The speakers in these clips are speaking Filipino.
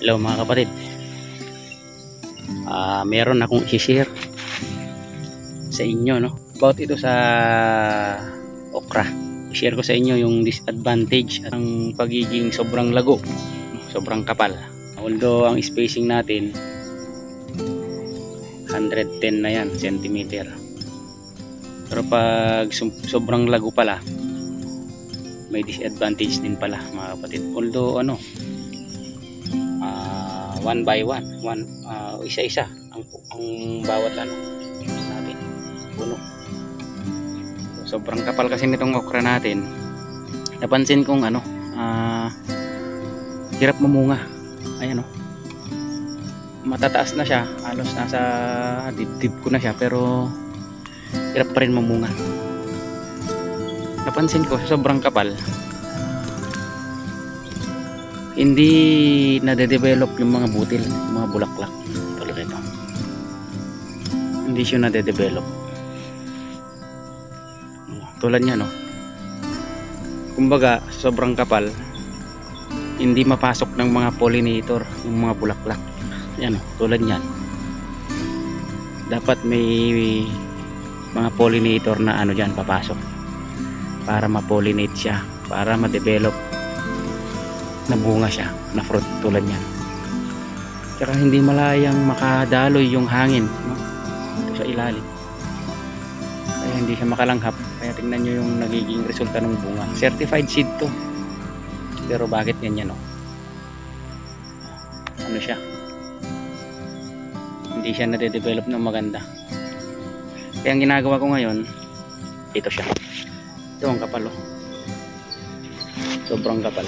Hello mga kapatid. Ah, meron akong i-share sa inyo no. About ito sa okra. I-share ko sa inyo yung disadvantage at ang pagiging sobrang lago, sobrang kapal. Although ang spacing natin 110 na yan centimeter. Pero pag sobrang lago pala, may disadvantage din pala mga kapatid. Although ano, ah, one by one, one ah, isa-isa ang ang bawat ano natin puno. So, sobrang kapal kasi nitong okra natin. Napansin kong ano, ah, hirap mamunga. Ayan oh. Matataas na siya, halos nasa dibdib ko na siya pero hirap pa rin mamunga. Napansin ko sobrang kapal hindi nade-develop yung mga butil, yung mga bulaklak tulad ito. Hindi siya nade-develop. Tulad niya no. Kumbaga, sobrang kapal, hindi mapasok ng mga pollinator yung mga bulaklak. Yan oh, tulad niyan. Dapat may mga pollinator na ano diyan papasok para ma-pollinate siya, para ma-develop na bunga siya na fruit tulad niyan. Tsaka hindi malayang makadaloy yung hangin no? dito sa ilalim. Kaya hindi siya makalanghap kaya tingnan nyo yung nagiging resulta ng bunga. Certified seed to. Pero bakit ganyan no? Ano siya? Hindi siya nade-develop ng maganda. Kaya ang ginagawa ko ngayon ito siya. Ito ang kapal oh. sobrang kapal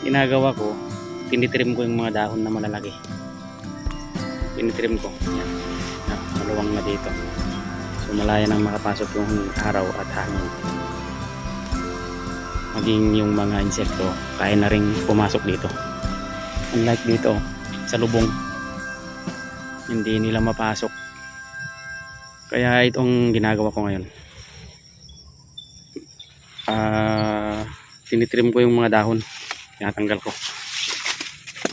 ginagawa ko tinitrim ko yung mga dahon na malalaki. Tinitrim ko. Yan. Maluwang na dito. So malaya nang makapasok yung araw at hangin. Maging yung mga insekto kaya na rin pumasok dito. Unlike dito sa lubong hindi nila mapasok. Kaya itong ginagawa ko ngayon. Ah tinitrim ko yung mga dahon tinatanggal ko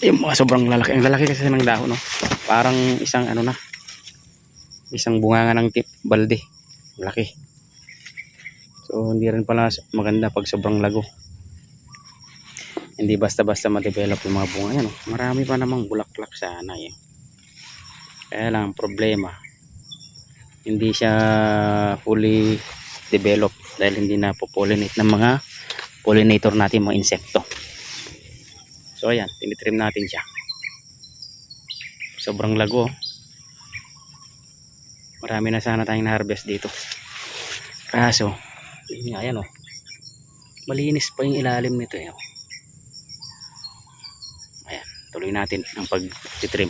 yung mga sobrang lalaki ang lalaki kasi ng dahon no? parang isang ano na isang bunganga ng tip balde laki so hindi rin pala maganda pag sobrang lago hindi basta basta ma-develop yung mga bunga yan no? marami pa namang bulaklak sana eh. kaya lang ang problema hindi siya fully develop dahil hindi na popollinate ng mga pollinator natin mga insekto So ayan, tinitrim natin siya. Sobrang lago. Marami na sana tayong na-harvest dito. Kaso, yun nga, ayan oh. Malinis pa yung ilalim nito eh. oh. Ayan, tuloy natin ang pag-titrim.